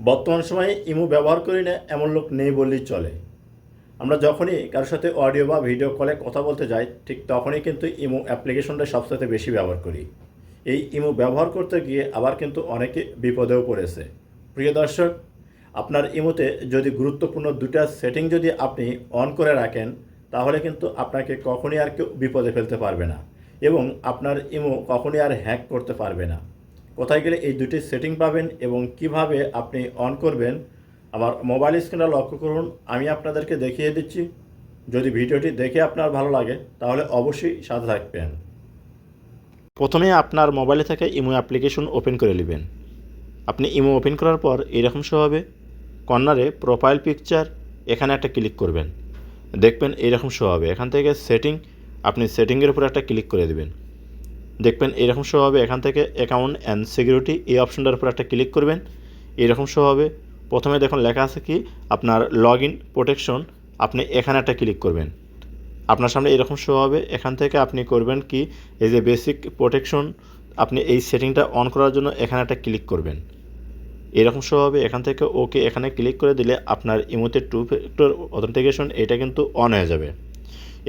বর্তমান সময়ে ইমো ব্যবহার করি না, এমন লোক নেই বললেই চলে। আমরা যখনই কারোর সাথে অডিও বা ভিডিও কলে কথা বলতে যাই, ঠিক তখনই কিন্তু ইমো অ্যাপ্লিকেশনটা সবসাথে বেশি ব্যবহার করি। এই ইমো ব্যবহার করতে গিয়ে আবার কিন্তু অনেকে বিপদেও পড়েছে। প্রিয় দর্শক, আপনার ইমোতে যদি গুরুত্বপূর্ণ দুটা সেটিং যদি আপনি অন করে রাখেন, তাহলে কিন্তু আপনাকে কখনই আর কেউ বিপদে ফেলতে পারবে না এবং আপনার ইমো কখনই আর হ্যাক করতে পারবে না। কোথায় গেলে এই দুটি সেটিং পাবেন এবং কীভাবে আপনি অন করবেন, আমার মোবাইল স্ক্রিনটা লক্ষ্য করুন, আমি আপনাদেরকে দেখিয়ে দিচ্ছি। যদি ভিডিওটি দেখে আপনার ভালো লাগে, তাহলে অবশ্যই সাথে থাকবেন। প্রথমে আপনার মোবাইলে থেকে ইমো অ্যাপ্লিকেশন ওপেন করে নেবেন। আপনি ইমো ওপেন করার পর এরকম শো হবে। কর্নারে প্রোফাইল পিকচার এখানে একটা ক্লিক করবেন। দেখবেন এইরকম শো হবে। এখান থেকে সেটিং আপনি সেটিংয়ের উপর একটা ক্লিক করে দেবেন। দেখবেন এরকম শো হবে এখান থেকে অ্যাকাউন্ট অ্যান্ড সিকিউরিটি এই অপশনটার উপর একটা ক্লিক করবেন। এরকম শো হবে। প্রথমে দেখুন লেখা আছে কি, আপনার লগ ইন প্রোটেকশন আপনি এখানে একটা ক্লিক করবেন। আপনার সামনে এরকম শো হবে। এখান থেকে আপনি করবেন কি, এই যে বেসিক প্রোটেকশন আপনি এই সেটিংটা অন করার জন্য এখানে একটা ক্লিক করবেন। এরকম শো হবে। এখান থেকে ওকে এখানে ক্লিক করে দিলে আপনার ইমোতে টু ফ্যাক্টর অথেন্টিকেশন এটা কিন্তু অন হয়ে যাবে।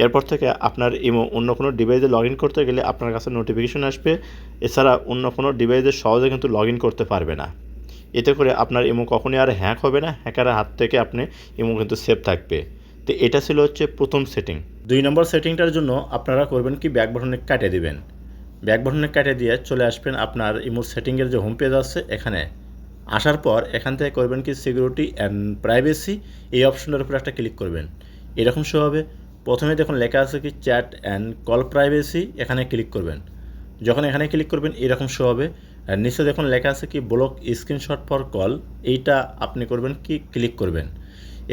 এরপর থেকে আপনার ইমো অন্য কোনো ডিভাইসে লগ ইন করতে গেলে আপনার কাছে নোটিফিকেশন আসবে। এছাড়া অন্য কোনো ডিভাইসে সহজে কিন্তু লগ ইন করতে পারবে না। এতে করে আপনার ইমো কখনই আর হ্যাক হবে না। হ্যাকারের হাত থেকে আপনি ইমো কিন্তু সেফ থাকবে। তো এটা ছিল হচ্ছে প্রথম সেটিং দুই নম্বর সেটিংটার জন্য আপনারা করবেন কি? ব্যাক বাটনে কাটে দিবেন। ব্যাক বাটনে কাটে দিয়ে চলে আসবেন আপনার ইমোর সেটিংয়ের যে হোম পেজ আছে এখানে। আসার পর এখান থেকে করবেন কি? সিকিউরিটি অ্যান্ড প্রাইভেসি এই অপশনটার উপর একটা ক্লিক করবেন। এরকম শো হবে। প্রথমে দেখুন লেখা আছে কি চ্যাট অ্যান্ড কল প্রাইভেসি, এখানে ক্লিক করবেন। যখন এখানে ক্লিক করবেন, এরকম শো হবে। আর নিচে দেখুন লেখা আছে কি ব্লক স্ক্রিনশট ফর কল, এইটা আপনি করবেন কি ক্লিক করবেন।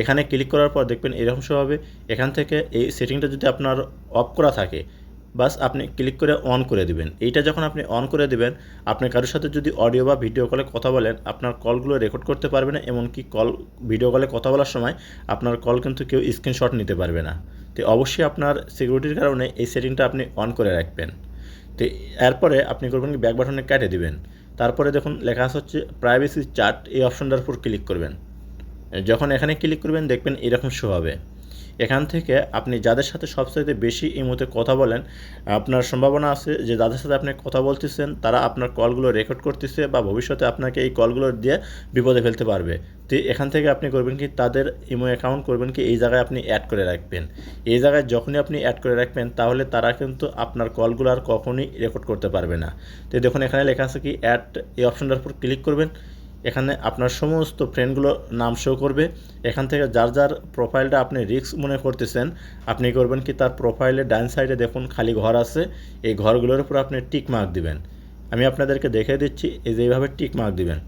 এখানে ক্লিক করার পর দেখবেন এরকম শো হবে। এখান থেকে এই সেটিংটা যদি আপনার অফ করা থাকে বাস আপনি ক্লিক করে অন করে দিবেন। এইটা যখন আপনি অন করে দিবেন, আপনি কারোর সাথে যদি অডিও বা ভিডিও কলে কথা বলেন, আপনার কলগুলো রেকর্ড করতে পারবে না, এমনকি কল ভিডিও কলে কথা বলার সময় আপনার কল কিন্তু কেউ স্ক্রিনশট নিতে পারবে না। তো অবশ্যই আপনার সিকিউরিটির কারণে এই সেটিংটা আপনি অন করে রাখবেন। তো এরপরে আপনি করবেন কি ব্যাক বাটনে কেটে দিবেন। তারপরে দেখুন, লেখা আছে হচ্ছে প্রাইভেসি চার্ট এই অপশনটার উপর ক্লিক করবেন। যখন এখানে ক্লিক করবেন, দেখবেন এরকম শো হবে। এখান থেকে আপনি যাদের সাথে সবচাইতে বেশি এই মুহূর্তে কথা বলেন, আপনার সম্ভাবনা আছে যে যাদের সাথে আপনি কথা বলতেছেন, তারা আপনার কলগুলো রেকর্ড করতেছে বা ভবিষ্যতে আপনাকে এই কলগুলো দিয়ে বিপদে ফেলতে পারবে। তো এখান থেকে আপনি করবেন কি, তাদের ইমো অ্যাকাউন্ট করবেন কি, এই জায়গায় আপনি অ্যাড করে রাখবেন। এই জায়গায় যখনই আপনি অ্যাড করে রাখবেন, তাহলে তারা কিন্তু আপনার কলগুলো আর কখনোই রেকর্ড করতে পারবে না। তো দেখুন, এখানে লেখা আছে কি অ্যাড এই অপশনটার উপর ক্লিক করবেন। এখানে আপনার সমস্ত ফ্রেন্ডগুলো নাম শো করবে। এখান থেকে যার যার প্রোফাইলটা আপনি রিস্ক মনে করতেছেন, আপনি করবেন কি তার প্রোফাইলের ডান সাইডে দেখুন খালি ঘর আছে, এই ঘরগুলোর উপর আপনি টিক মার্ক দিবেন। আমি আপনাদেরকে দেখে দিচ্ছি, এই যে এইভাবে টিক মার্ক দিবেন।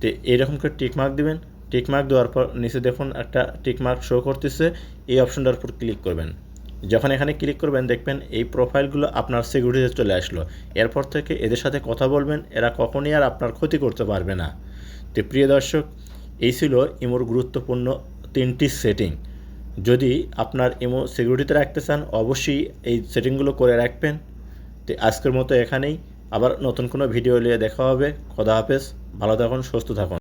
তো এইরকম করে টিক মার্ক দিবেন টিক মার্ক দেওয়ার পর নিচে দেখুন একটা টিক মার্ক শো করতেছে, এই অপশনটার উপর ক্লিক করবেন। যখন এখানে ক্লিক করবেন, দেখবেন এই প্রোফাইলগুলো আপনার সিকিউরিটিতে চলে আসলো। এরপর থেকে এদের সাথে কথা বলবেন, এরা কখনই আর আপনার ক্ষতি করতে পারবে না। তো প্রিয় দর্শক, এই ছিল ইমোর গুরুত্বপূর্ণ তিনটি সেটিং যদি আপনার ইমো সিকিউরিটিতে রাখতে চান, অবশ্যই এই সেটিংগুলো করে রাখবেন। তো আজকের মতো এখানেই। আবার নতুন কোনো ভিডিও নিয়ে দেখা হবে। খোদা হাফেজ। ভালো থাকুন, সুস্থ থাকুন।